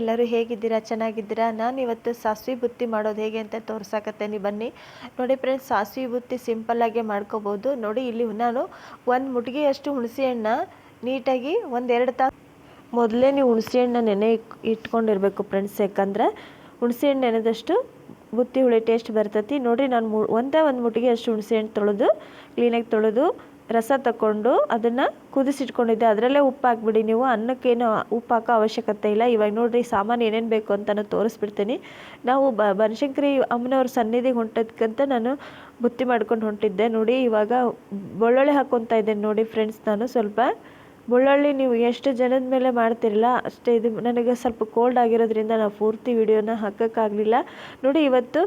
ಎಲ್ಲರೂ ಹೇಗಿದ್ದೀರಾ, ಚೆನ್ನಾಗಿದ್ದೀರಾ? ನಾನು ಇವತ್ತು ಸಾಸಿವೆ ಬುತ್ತಿ ಮಾಡೋದು ಹೇಗೆ ಅಂತ ತೋರ್ಸಾಕತ್ತೇನೆ. ಬನ್ನಿ. ನೋಡಿ ಫ್ರೆಂಡ್ಸ್ ಸಾಸಿವೆ ಬುತ್ತಿ ಸಿಂಪಲ್ಲಾಗೆ ಮಾಡ್ಕೋಬೋದು. ನೋಡಿ, ಇಲ್ಲಿ ನಾನು ಒಂದು ಮುಟ್ಗೆಯಷ್ಟು ಹುಣಸೆ ಹಣ್ಣ ನೀಟಾಗಿ ಒಂದೆರಡು ತಾಸು ಮೊದಲೇ ನೀವು ಹುಣಸೆ ಹಣ್ಣ ನೆನೆ ಇಟ್ಕೊಂಡಿರಬೇಕು ಫ್ರೆಂಡ್ಸ್ ಯಾಕಂದ್ರೆ ಹುಣಸೆ ಹಣ್ಣು ನೆನೆದಷ್ಟು ಬುತ್ತಿ ಹುಳಿ ಟೇಸ್ಟ್ ಬರ್ತೈತಿ. ನೋಡಿರಿ ನಾನು ಮು ಒಂದೇ ಒಂದು ಮುಟ್ಟಿಗೆ ಅಷ್ಟು ಹುಣಸೆ ಹಣ್ಣು ತೊಳೆದು ಕ್ಲೀನಾಗಿ ತೊಳೆದು ರಸ ತಗೊಂಡು ಅದನ್ನು ಕುದಿಸಿಟ್ಕೊಂಡಿದ್ದೆ. ಅದರಲ್ಲೇ ಉಪ್ಪು ಹಾಕ್ಬಿಡಿ ನೀವು. ಅನ್ನಕ್ಕೇನು ಉಪ್ಪು ಹಾಕೋ ಅವಶ್ಯಕತೆ ಇಲ್ಲ. ಇವಾಗ ನೋಡಿರಿ ಸಾಮಾನು ಏನೇನು ಬೇಕು ಅಂತ ತೋರಿಸ್ಬಿಡ್ತೀನಿ. ನಾವು ಬ ಬನಶಂಕರಿ ಅಮ್ಮನವ್ರ ಸನ್ನಿಧಿಗೆ ಹೊಂಟದ್ಕಂತ ನಾನು ಬುತ್ತಿ ಮಾಡ್ಕೊಂಡು ಹೊಂಟಿದ್ದೆ. ನೋಡಿ ಇವಾಗ ಬೆಳ್ಳುಳ್ಳಿ ಹಾಕ್ಕೊತಾ ಇದ್ದೇನೆ ನೋಡಿ ಫ್ರೆಂಡ್ಸ್. ನಾನು ಸ್ವಲ್ಪ ಬೆಳ್ಳುಳ್ಳಿ ನೀವು ಎಷ್ಟು ಜನದ ಮೇಲೆ ಮಾಡ್ತಿರಲ್ಲ, ಅಷ್ಟೇ ಇದು ನನಗೆ ಸ್ವಲ್ಪ ಕೋಲ್ಡ್ ಆಗಿರೋದ್ರಿಂದ ನಾನು ಪೂರ್ತಿ ವಿಡಿಯೋನ ಹಾಕೋಕ್ಕಾಗಲಿಲ್ಲ. ನೋಡಿ, ಇವತ್ತು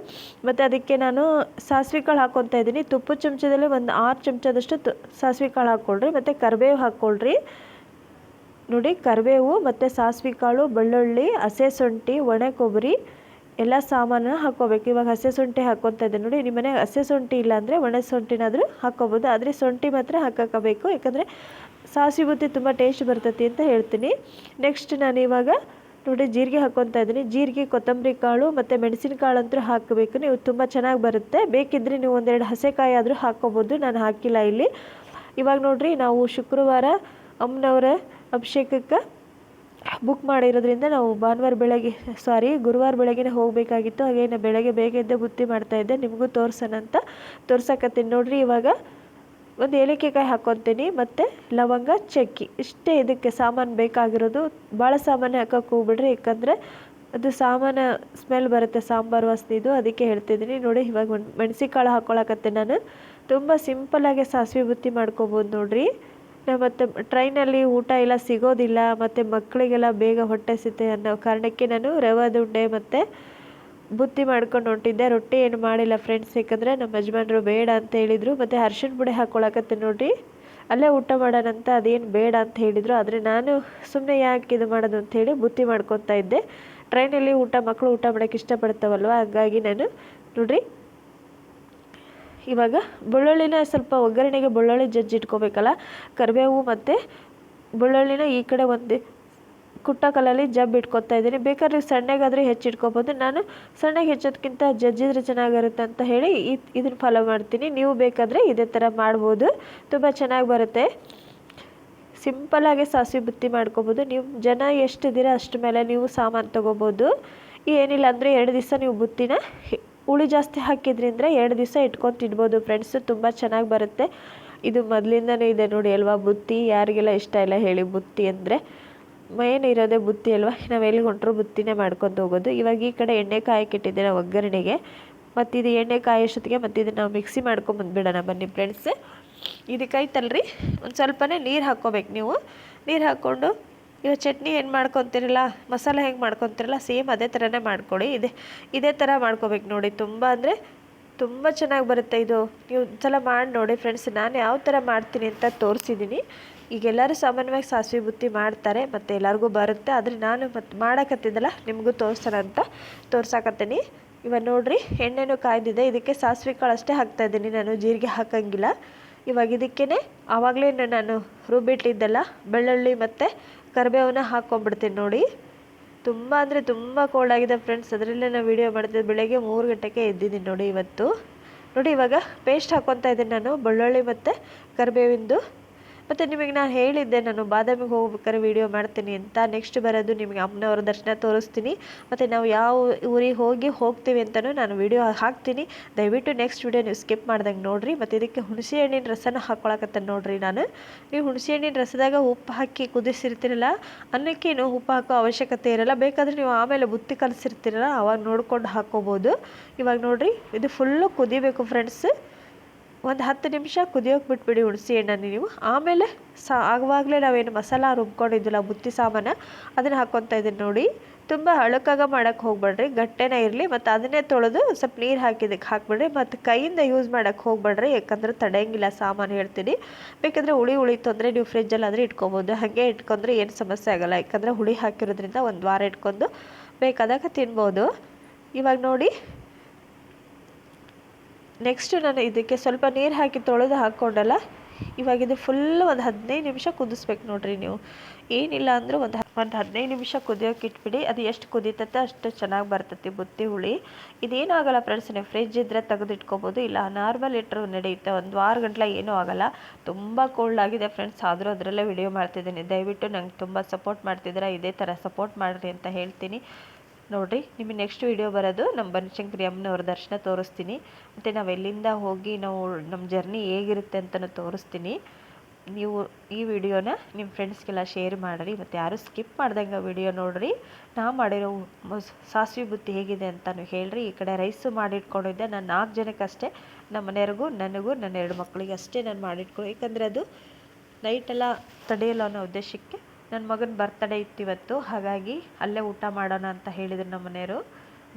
ಮತ್ತು ಅದಕ್ಕೆ ನಾನು ಸಾಸಿವೆ ಕಾಳು ಹಾಕ್ಕೊತಾ ಇದ್ದೀನಿ. ತುಪ್ಪದ ಚಮಚದಲ್ಲಿ ಒಂದು ಆರು ಚಮಚದಷ್ಟು ತು, ಸಾಸಿವೆ ಕಾಳು ಹಾಕ್ಕೊಳ್ರಿ, ಮತ್ತು ಕರಿಬೇವು ಹಾಕ್ಕೊಳ್ರಿ. ನೋಡಿ, ಕರಿಬೇವು ಮತ್ತು ಸಾಸಿವೆ ಕಾಳು, ಬೆಳ್ಳುಳ್ಳಿ, ಹಸೆ ಶುಂಠಿ, ಒಣ ಕೊಬ್ಬರಿ, ಎಲ್ಲ ಸಾಮಾನು ಹಾಕ್ಕೋಬೇಕು. ಇವಾಗ ಹಸೆ ಶುಂಠಿ ಹಾಕ್ಕೊತಾ ಇದ್ದೆ ನೋಡಿ, ನಿಮ್ಮ ಮನೆಗೆ ಹಸೆ ಶುಂಠಿ ಇಲ್ಲ ಅಂದರೆ ಒಣ ಶುಂಠಿನಾದರೂ ಹಾಕ್ಕೋಬೋದು. ಆದರೆ ಶುಂಠಿ ಮಾತ್ರ ಹಾಕೋಕ್ಕಬೇಕು ಯಾಕಂದರೆ ಸಾಸಿವೆ ಬುತ್ತಿ ತುಂಬ ಟೇಸ್ಟ್ ಬರ್ತೈತಿ ಅಂತ ಹೇಳ್ತೀನಿ. ನೆಕ್ಸ್ಟ್ ನಾನು ಇವಾಗ ನೋಡಿ ಜೀರಿಗೆ ಹಾಕ್ಕೊತಾ ಇದ್ದೀನಿ. ಜೀರಿಗೆ, ಕೊತ್ತಂಬರಿ ಕಾಳು ಮತ್ತು ಮೆಣಸಿನಕಾಳು ಅಂತೂ ಹಾಕಬೇಕು. ನೀವು ತುಂಬ ಚೆನ್ನಾಗಿ ಬರುತ್ತೆ. ಬೇಕಿದ್ದರೆ ನೀವು ಒಂದೆರಡು ಹಸೆಕಾಯಿ ಆದರೂ ಹಾಕ್ಕೊಬೋದು. ನಾನು ಹಾಕಿಲ್ಲ ಇಲ್ಲಿ. ಇವಾಗ ನೋಡಿರಿ ನಾವು ಶುಕ್ರವಾರ ಅಮ್ಮನವರ ಅಭಿಷೇಕಕ್ಕೆ ಬುಕ್ ಮಾಡಿರೋದ್ರಿಂದ ನಾವು ಭಾನುವಾರ ಬೆಳಗ್ಗೆ ಸಾರಿ ಗುರುವಾರ ಬೆಳಗ್ಗೆ ಹೋಗಬೇಕಾಗಿತ್ತು. ಹಾಗೆ ಬೆಳಗ್ಗೆ ಬೇಗ ಎದ್ದೆ ಬುತ್ತಿ ಮಾಡ್ತಾಯಿದ್ದೆ ನಿಮಗೂ ತೋರಿಸೋಣ ಅಂತ. ತೋರ್ಸಕತ್ತೀನಿ. ನೋಡಿರಿ ಇವಾಗ ಒಂದು ಏಲಕ್ಕಿಕಾಯಿ ಹಾಕ್ಕೊತೀನಿ ಮತ್ತು ಲವಂಗ, ಚಕ್ಕಿ. ಇಷ್ಟೇ ಇದಕ್ಕೆ ಸಾಮಾನು ಬೇಕಾಗಿರೋದು. ಭಾಳ ಸಾಮಾನು ಹಾಕೋಕೆ ಹೋಗ್ಬಿಡ್ರಿ, ಯಾಕಂದರೆ ಅದು ಸಾಮಾನು ಸ್ಮೆಲ್ ಬರುತ್ತೆ, ಸಾಂಬಾರು ವಾಸನೆ ಇದು ಅದಕ್ಕೆ ಹೇಳ್ತಿದ್ದೀನಿ. ನೋಡಿ, ಇವಾಗ ಮೆಣಸಿಕಾಳು ಹಾಕ್ಕೊಳಕತ್ತೆ ನಾನು. ತುಂಬ ಸಿಂಪಲಾಗಿ ಸಾಸಿವೆ ಬುತ್ತಿ ಮಾಡ್ಕೊಬೋದು ನೋಡಿರಿ. ಮತ್ತು ಟ್ರೈನಲ್ಲಿ ಊಟ ಎಲ್ಲ ಸಿಗೋದಿಲ್ಲ, ಮತ್ತು ಮಕ್ಕಳಿಗೆಲ್ಲ ಬೇಗ ಹೊಟ್ಟೆ ಸಿತೆ ಅನ್ನೋ ಕಾರಣಕ್ಕೆ ನಾನು ರವಾದ ಉಂಡೆ ಮತ್ತು ಬುತ್ತಿ ಮಾಡ್ಕೊಂಡು ಹೊಂಟಿದ್ದೆ. ರೊಟ್ಟಿ ಏನು ಮಾಡಿಲ್ಲ ಫ್ರೆಂಡ್ಸ್ ಯಾಕಂದರೆ ನಮ್ಮ ಯಜಮಾನ್ರು ಬೇಡ ಅಂತ ಹೇಳಿದರು. ಮತ್ತು ಅರ್ಶಿಣ ಪುಡಿ ಹಾಕ್ಕೊಳಕತ್ತೆ ನೋಡಿರಿ. ಅಲ್ಲೇ ಊಟ ಮಾಡೋಣಂತ ಅದೇನು ಬೇಡ ಅಂತ ಹೇಳಿದರು. ಆದರೆ ನಾನು ಸುಮ್ಮನೆ ಯಾಕೆ ಇದು ಮಾಡೋದು ಹೇಳಿ ಬುತ್ತಿ ಮಾಡ್ಕೊತಾ ಇದ್ದೆ. ಟ್ರೈನಲ್ಲಿ ಊಟ ಮಕ್ಕಳು ಊಟ ಮಾಡೋಕ್ಕೆ ಇಷ್ಟಪಡ್ತಾವಲ್ವ? ಹಾಗಾಗಿ ನಾನು ನೋಡಿರಿ. ಇವಾಗ ಬೆಳ್ಳುಳ್ಳಿನ ಸ್ವಲ್ಪ ಒಗ್ಗರಣೆಗೆ ಬೆಳ್ಳುಳ್ಳಿ ಜಜ್ಜಿ ಇಟ್ಕೋಬೇಕಲ್ಲ? ಕರಿಬೇವು ಮತ್ತು ಬೆಳ್ಳುಳ್ಳಿನ ಈ ಕಡೆ ಒಂದು ಕುಟ್ಟ ಕಲ್ಲಲ್ಲಿ ಜಬ್ ಇಟ್ಕೊತಾ ಇದ್ದೀನಿ. ಬೇಕಾದ್ರೆ ಸಣ್ಣಗಾದರೆ ಹೆಚ್ಚಿಟ್ಕೋಬೋದು ನಾನು ಸಣ್ಣಗೆ ಹೆಚ್ಚೋದಕ್ಕಿಂತ ಜಜ್ಜಿದ್ರೆ ಚೆನ್ನಾಗಿರುತ್ತೆ ಅಂತ ಹೇಳಿ ಇದನ್ನು ಫಾಲೋ ಮಾಡ್ತೀನಿ. ನೀವು ಬೇಕಾದರೆ ಇದೇ ಥರ ಮಾಡ್ಬೋದು. ತುಂಬ ಚೆನ್ನಾಗಿ ಬರುತ್ತೆ. ಸಿಂಪಲ್ಲಾಗಿ ಸಾಸಿವೆ ಬುತ್ತಿ ಮಾಡ್ಕೋಬೋದು. ನೀವು ಜನ ಎಷ್ಟಿದ್ದೀರ ಅಷ್ಟು ಮೇಲೆ ನೀವು ಸಾಮಾನು ತೊಗೋಬೋದು. ಏನಿಲ್ಲ ಅಂದರೆ ಎರಡು ದಿವಸ ನೀವು ಬುತ್ತಿನ ಹುಳಿ ಜಾಸ್ತಿ ಹಾಕಿದ್ರಿಂದ ಎರಡು ದಿವಸ ಇಟ್ಕೊಂಡು ತಿನ್ಬೋದು ಫ್ರೆಂಡ್ಸು ತುಂಬ ಚೆನ್ನಾಗಿ ಬರುತ್ತೆ. ಇದು ಮೊದಲಿಂದನೂ ಇದೆ ನೋಡಿ ಅಲ್ವಾ ಬುತ್ತಿ. ಯಾರಿಗೆಲ್ಲ ಇಷ್ಟ ಇಲ್ಲ ಹೇಳಿ ಬುತ್ತಿ ಅಂದರೆ. ಮೇನ್ ಇರೋದೇ ಬುತ್ತಿ ಅಲ್ವಾ? ನಾವು ಎಲ್ಲಿ ಹೊಂಟ್ರು ಬುತ್ತಿನೇ ಮಾಡ್ಕೊಂಡು ಹೋಗೋದು. ಇವಾಗ ಈ ಕಡೆ ಎಣ್ಣೆ ಕಾಯಕ್ಕಿಟ್ಟಿದ್ದೆ ನಾವು ಒಗ್ಗರಣೆಗೆ. ಮತ್ತು ಇದು ಎಣ್ಣೆ ಕಾಯೋಷ್ಟೊತ್ತಿಗೆ ಮತ್ತು ಇದನ್ನು ನಾವು ಮಿಕ್ಸಿ ಮಾಡ್ಕೊಂಬಂದ್ಬಿಡೋಣ ಬನ್ನಿ ಫ್ರೆಂಡ್ಸ್ ಇದಕ್ಕಾಯ್ತಲ್ರಿ ಒಂದು ಸ್ವಲ್ಪನೇ ನೀರು ಹಾಕ್ಕೋಬೇಕು ನೀವು. ನೀರು ಹಾಕ್ಕೊಂಡು ಇವಾಗ ಚಟ್ನಿ ಏನು ಮಾಡ್ಕೊತಿರಲ್ಲ, ಮಸಾಲೆ ಹೆಂಗೆ ಮಾಡ್ಕೊತಿರಲ್ಲ, ಸೇಮ್ ಅದೇ ಥರನೇ ಮಾಡ್ಕೊಳ್ಳಿ. ಇದೇ ಇದೇ ಥರ ಮಾಡ್ಕೋಬೇಕು ನೋಡಿ. ತುಂಬ ಅಂದರೆ ತುಂಬ ಚೆನ್ನಾಗಿ ಬರುತ್ತೆ ಇದು. ನೀವು ಸಲ ಮಾಡಿ ನೋಡಿ ಫ್ರೆಂಡ್ಸ್ ನಾನು ಯಾವ ಥರ ಮಾಡ್ತೀನಿ ಅಂತ ತೋರಿಸಿದ್ದೀನಿ ಈಗ ಎಲ್ಲರೂ ಸಾಮಾನ್ಯವಾಗಿ ಸಾಸಿವೆ ಬುತ್ತಿ ಮಾಡ್ತಾರೆ ಮತ್ತು ಎಲ್ಲರಿಗೂ ಬರುತ್ತೆ. ಆದರೆ ನಾನು ಮತ್ತು ಮಾಡೋಕತ್ತಿದ್ದಲ್ಲ, ನಿಮಗೂ ತೋರಿಸೋಣ ಅಂತ ತೋರ್ಸಾಕತ್ತೀನಿ. ಇವಾಗ ನೋಡಿರಿ, ಎಣ್ಣೆನೂ ಕಾಯ್ದಿದೆ. ಇದಕ್ಕೆ ಸಾಸಿವೆ ಕಾಳು ಅಷ್ಟೇ ಹಾಕ್ತಾಯಿದ್ದೀನಿ ನಾನು ಜೀರಿಗೆ ಹಾಕೋಂಗಿಲ್ಲ. ಇವಾಗ ಇದಕ್ಕೇ ಆವಾಗಲೇ ನಾನು ರುಬ್ಬಿಟ್ಟಿದ್ದೆಲ್ಲ ಬೆಳ್ಳುಳ್ಳಿ ಮತ್ತು ಕರಿಬೇವನ್ನ ಹಾಕ್ಕೊಂಬಿಡ್ತೀನಿ ನೋಡಿ. ತುಂಬ ಅಂದರೆ ತುಂಬ ಕೋಲ್ಡ್ ಆಗಿದೆ ಫ್ರೆಂಡ್ಸ್ ಅದರಲ್ಲೇ ನಾನು ವೀಡಿಯೋ ಮಾಡ್ತಿದ್ದೆ ಬೆಳಗ್ಗೆ ಮೂರು ಗಂಟೆಗೆ ಎದ್ದಿದ್ದೀನಿ ನೋಡಿ ಇವತ್ತು. ನೋಡಿ ಇವಾಗ ಪೇಸ್ಟ್ ಹಾಕ್ಕೊತಾ ಇದ್ದೀನಿ ನಾನು, ಬೆಳ್ಳುಳ್ಳಿ ಮತ್ತು ಕರಿಬೇವಿಂದು. ಮತ್ತು ನಿಮಗೆ ನಾನು ಹೇಳಿದ್ದೆ, ನಾನು ಬಾದಾಮಿಗೆ ಹೋಗ್ಬೇಕಾದ್ರೆ ವೀಡಿಯೋ ಮಾಡ್ತೀನಿ ಅಂತ. ನೆಕ್ಸ್ಟ್ ಬರೋದು ನಿಮಗೆ ಅಮ್ಮನವ್ರ ದರ್ಶನ ತೋರಿಸ್ತೀನಿ. ಮತ್ತು ನಾವು ಯಾವ ಊರಿಗೆ ಹೋಗಿ ಹೋಗ್ತೀವಿ ಅಂತಲೂ ನಾನು ವೀಡಿಯೋ ಹಾಕ್ತೀನಿ. ದಯವಿಟ್ಟು ನೆಕ್ಸ್ಟ್ ವೀಡಿಯೋ ನೀವು ಸ್ಕಿಪ್ ಮಾಡ್ದಂಗೆ ನೋಡಿರಿ. ಮತ್ತು ಇದಕ್ಕೆ ಹುಣಸೆ ಹಣ್ಣಿನ ರಸನ ಹಾಕ್ಕೊಳಕತ್ತೆ ನೋಡಿರಿ ನಾನು. ನೀವು ಹುಣಸೆ ಹಣ್ಣಿನ ರಸದಾಗ ಉಪ್ಪು ಹಾಕಿ ಕುದಿಸಿರ್ತೀರಲ್ಲ ಅನ್ನಕ್ಕೇನು ಉಪ್ಪು ಹಾಕೋ ಅವಶ್ಯಕತೆ ಇರಲ್ಲ. ಬೇಕಾದರೆ ನೀವು ಆಮೇಲೆ ಬುತ್ತಿ ಕಲಿಸಿರ್ತೀರಲ್ಲ, ಅವಾಗ ನೋಡ್ಕೊಂಡು ಹಾಕ್ಕೋಬೋದು ಇವಾಗ ನೋಡಿರಿ, ಇದು ಫುಲ್ಲು ಕುದಿಬೇಕು ಫ್ರೆಂಡ್ಸ್ ಒಂದು ಹತ್ತು ನಿಮಿಷ ಕುದಿಯೋಕೆ ಬಿಟ್ಬಿಡಿ ಹುಣಸೆ ಹಣ್ಣನ್ನು ನೀವು. ಆಮೇಲೆ ಸಾ, ಆಗುವಾಗಲೇ ನಾವೇನು ಮಸಾಲ ರುಬ್ಕೊಂಡಿದ್ದಿಲ್ಲ, ಬುತ್ತಿ ಸಾಮಾನು, ಅದನ್ನು ಹಾಕ್ಕೊತಾ ಇದ್ದೀನಿ ನೋಡಿ. ತುಂಬ ಅಳುಕಾಗ ಮಾಡೋಕ್ಕೆ ಹೋಗ್ಬೇಡ್ರಿ, ಗಟ್ಟೆನೇ ಇರಲಿ. ಮತ್ತು ಅದನ್ನೇ ತೊಳೆದು ಸ್ವಲ್ಪ ನೀರು ಹಾಕಿದ್ದಕ್ಕೆ ಹಾಕ್ಬಿಡ್ರಿ. ಮತ್ತು ಕೈಯಿಂದ ಯೂಸ್ ಮಾಡೋಕ್ಕೆ ಹೋಗ್ಬೇಡ್ರಿ, ಯಾಕಂದ್ರೆ ತಡೆಯಂಗಿಲ್ಲ ಸಾಮಾನು ಹೇಳ್ತೀನಿ. ಬೇಕಂದರೆ ಹುಳಿ ಹುಳಿ ತೊಂದರೆ ನೀವು ಫ್ರಿಜ್ಜಲ್ಲಿ ಆದರೆ ಇಟ್ಕೊಬೋದು. ಹಾಗೆ ಇಟ್ಕೊಂಡ್ರೆ ಏನು ಸಮಸ್ಯೆ ಆಗೋಲ್ಲ. ಯಾಕಂದರೆ ಹುಳಿ ಹಾಕಿರೋದ್ರಿಂದ ಒಂದು ವಾರ ಇಟ್ಕೊಂಡು ಬೇಕಾದಾಗ ತಿನ್ಬೋದು. ಇವಾಗ ನೋಡಿ ನೆಕ್ಸ್ಟ್ ನಾನು ಇದಕ್ಕೆ ಸ್ವಲ್ಪ ನೀರು ಹಾಕಿ ತೊಳೆದು ಹಾಕ್ಕೊಂಡಲ್ಲ ಇವಾಗ ಇದು ಫುಲ್ ಒಂದು ಹದಿನೈದು ನಿಮಿಷ ಕುದಿಸ್ಬೇಕು ನೋಡ್ರಿ ನೀವು. ಏನಿಲ್ಲ ಅಂದರೂ ಒಂದು ಒಂದು ಹದಿನೈದು ನಿಮಿಷ ಕುದಿಯೋಕೆ ಇಟ್ಬಿಡಿ, ಅದು ಎಷ್ಟು ಕುದೀತತ್ತೆ ಅಷ್ಟು ಚೆನ್ನಾಗಿ ಬರ್ತೈತಿ ಬುತ್ತಿ ಹುಳಿ. ಇದೇನೂ ಆಗಲ್ಲ ಫ್ರೆಂಡ್ಸ್ ನೀವು ಫ್ರಿಜ್ ಇದ್ದರೆ ತೆಗೆದಿಟ್ಕೋಬೋದು, ಇಲ್ಲ ನಾರ್ಮಲ್ ಇಟ್ಟರು ನಡೆಯುತ್ತೆ, ಒಂದು ವಾರ ಗಂಟಲ ಏನೂ ಆಗಲ್ಲ. ತುಂಬ ಕೋಲ್ಡ್ ಆಗಿದೆ ಫ್ರೆಂಡ್ಸ್ ಆದರೂ ಅದರಲ್ಲೇ ವಿಡಿಯೋ ಮಾಡ್ತಿದ್ದೀನಿ. ದಯವಿಟ್ಟು ನಂಗೆ ತುಂಬ ಸಪೋರ್ಟ್ ಮಾಡ್ತಿದ್ದೀರಾ, ಇದೇ ಥರ ಸಪೋರ್ಟ್ ಮಾಡಿರಿ ಅಂತ ಹೇಳ್ತೀನಿ. ನೋಡಿರಿ, ನಿಮಗೆ ನೆಕ್ಸ್ಟ್ ವಿಡಿಯೋ ಬರೋದು ನಮ್ಮ ಬನಶಂಕರಿ ಅಮ್ಮನವ್ರ ದರ್ಶನ ತೋರಿಸ್ತೀನಿ. ಮತ್ತು ನಾವು ಎಲ್ಲಿಂದ ಹೋಗಿ ನಾವು ನಮ್ಮ ಜರ್ನಿ ಹೇಗಿರುತ್ತೆ ಅಂತಲೂ ತೋರಿಸ್ತೀನಿ. ನೀವು ಈ ವಿಡಿಯೋನ ನಿಮ್ಮ ಫ್ರೆಂಡ್ಸ್ಗೆಲ್ಲ ಶೇರ್ ಮಾಡಿರಿ, ಮತ್ತು ಯಾರು ಸ್ಕಿಪ್ ಮಾಡ್ದಂಗೆ ವಿಡಿಯೋ ನೋಡಿರಿ. ನಾ ಮಾಡಿರೋ ಸಾಸಿವೆ ಬುತ್ತಿ ಹೇಗಿದೆ ಅಂತಲೂ ಹೇಳ್ರಿ. ಈ ಕಡೆ ರೈಸು ಮಾಡಿಟ್ಕೊಂಡಿದ್ದೆ, ನಾನು ನಾಲ್ಕು ಜನಕ್ಕಷ್ಟೇ ನಮ್ಮ ಮನೆಯವ್ರಿಗೂ, ನನಗೂ, ನನ್ನ ಎರಡು ಮಕ್ಕಳಿಗೆ ಅಷ್ಟೇ ನಾನು ಮಾಡಿಟ್ಕೊ ಯಾಕಂದರೆ ಅದು ನೈಟೆಲ್ಲ ತಡೆಯಲ್ಲ ಅನ್ನೋ ಉದ್ದೇಶಕ್ಕೆ ನನ್ನ ಮಗನ ಬರ್ತಡೇ ಇತ್ತು ಇವತ್ತು ಹಾಗಾಗಿ ಅಲ್ಲೇ ಊಟ ಮಾಡೋಣ ಅಂತ ಹೇಳಿದ್ರು ನಮ್ಮ ಮನೆಯವರು.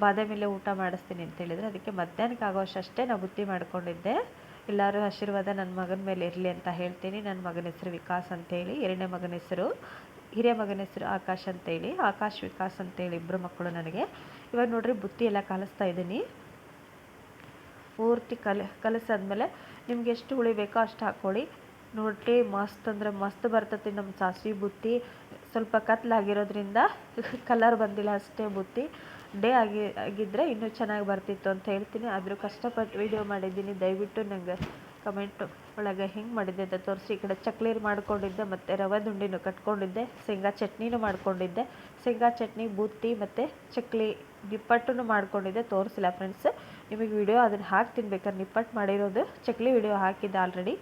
ಬಾದಾಮಿಲ್ಲೇ ಊಟ ಮಾಡಿಸ್ತೀನಿ ಅಂತ ಹೇಳಿದ್ರು. ಅದಕ್ಕೆ ಮಧ್ಯಾಹ್ನಕ್ಕೆ ಆಗೋಷ್ಟಷ್ಟೇ ನಾವು ಬುತ್ತಿ ಮಾಡಿಕೊಂಡಿದ್ದೆ. ಎಲ್ಲರೂ ಆಶೀರ್ವಾದ ನನ್ನ ಮಗನ ಮೇಲೆ ಇರಲಿ ಅಂತ ಹೇಳ್ತೀನಿ. ನನ್ನ ಮಗನ ಹೆಸರು ವಿಕಾಸ್ ಅಂತೇಳಿ ಎರಡನೇ ಮಗನ ಹೆಸರು, ಹಿರಿಯ ಮಗನ ಹೆಸರು ಆಕಾಶ್ ಅಂತೇಳಿ ಆಕಾಶ್ ವಿಕಾಸ್ ಅಂತೇಳಿ ಇಬ್ಬರು ಮಕ್ಕಳು ನನಗೆ. ಇವಾಗ ನೋಡ್ರಿ ಬುತ್ತಿ ಎಲ್ಲ ಕಲಿಸ್ತಾ ಇದ್ದೀನಿ ಪೂರ್ತಿ ಕಲ, ಕಲಸಾದ್ಮೇಲೆ ನಿಮ್ಗೆ ಎಷ್ಟು ಹುಳಿ ಬೇಕೋ ಅಷ್ಟು ಹಾಕ್ಕೊಳ್ಳಿ. ನೋಡ್ರಿ ಮಸ್ತ್ ಅಂದ್ರೆ ಮಸ್ತ್ ಬರ್ತೈತಿ ನಮ್ಮ ಸಾಸಿವೆ ಬುತ್ತಿ. ಸ್ವಲ್ಪ ಕತ್ಲಾಗಿರೋದ್ರಿಂದ ಕಲರ್ ಬಂದಿಲ್ಲ ಅಷ್ಟೇ ಬುತ್ತಿ. ಡೇ ಆಗಿ ಆಗಿದ್ದರೆ ಇನ್ನೂ ಚೆನ್ನಾಗಿ ಬರ್ತಿತ್ತು ಅಂತ ಹೇಳ್ತೀನಿ. ಆದರೂ ಕಷ್ಟಪಟ್ಟು ವೀಡಿಯೋ ಮಾಡಿದ್ದೀನಿ. ದಯವಿಟ್ಟು ನನಗೆ ಕಮೆಂಟ್ ಒಳಗೆ ಹೆಂಗೆ ಮಾಡಿದ್ದೆ ಅಂತ ತೋರಿಸಿ. ಈ ಕಡೆ ಚಕ್ಲೀರ್ ಮಾಡ್ಕೊಂಡಿದ್ದೆ, ಮತ್ತು ರವೆ ದುಂಡಿನೂ ಕಟ್ಕೊಂಡಿದ್ದೆ, ಶೇಂಗಾ ಚಟ್ನಿನೂ ಮಾಡ್ಕೊಂಡಿದ್ದೆ. ಶೇಂಗಾ ಚಟ್ನಿ ಬೂತಿ ಮತ್ತು ಚಕ್ಲಿ ನಿಪ್ಪಟ್ಟು ಮಾಡ್ಕೊಂಡಿದ್ದೆ. ತೋರಿಸಿಲ್ಲ ಫ್ರೆಂಡ್ಸ್ ನಿಮಗೆ ವಿಡಿಯೋ ಅದನ್ನು ಹಾಕಿ ತಿನ್ಬೇಕಾದ್ರೆ ನಿಪ್ಪಟ್ಟು ಮಾಡಿರೋದು, ಚಕ್ಲಿ ವಿಡಿಯೋ ಹಾಕಿದ್ದೆ ಆಲ್ರೆಡಿ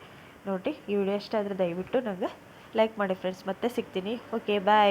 ನೋಡಿ ಈ ವಿಡಿಯೋ ಇಷ್ಟ ಆದರೆ ದಯವಿಟ್ಟು ನನಗೆ ಲೈಕ್ ಮಾಡಿ ಫ್ರೆಂಡ್ಸ್ ಮತ್ತೆ ಸಿಗ್ತೀನಿ. Okay bye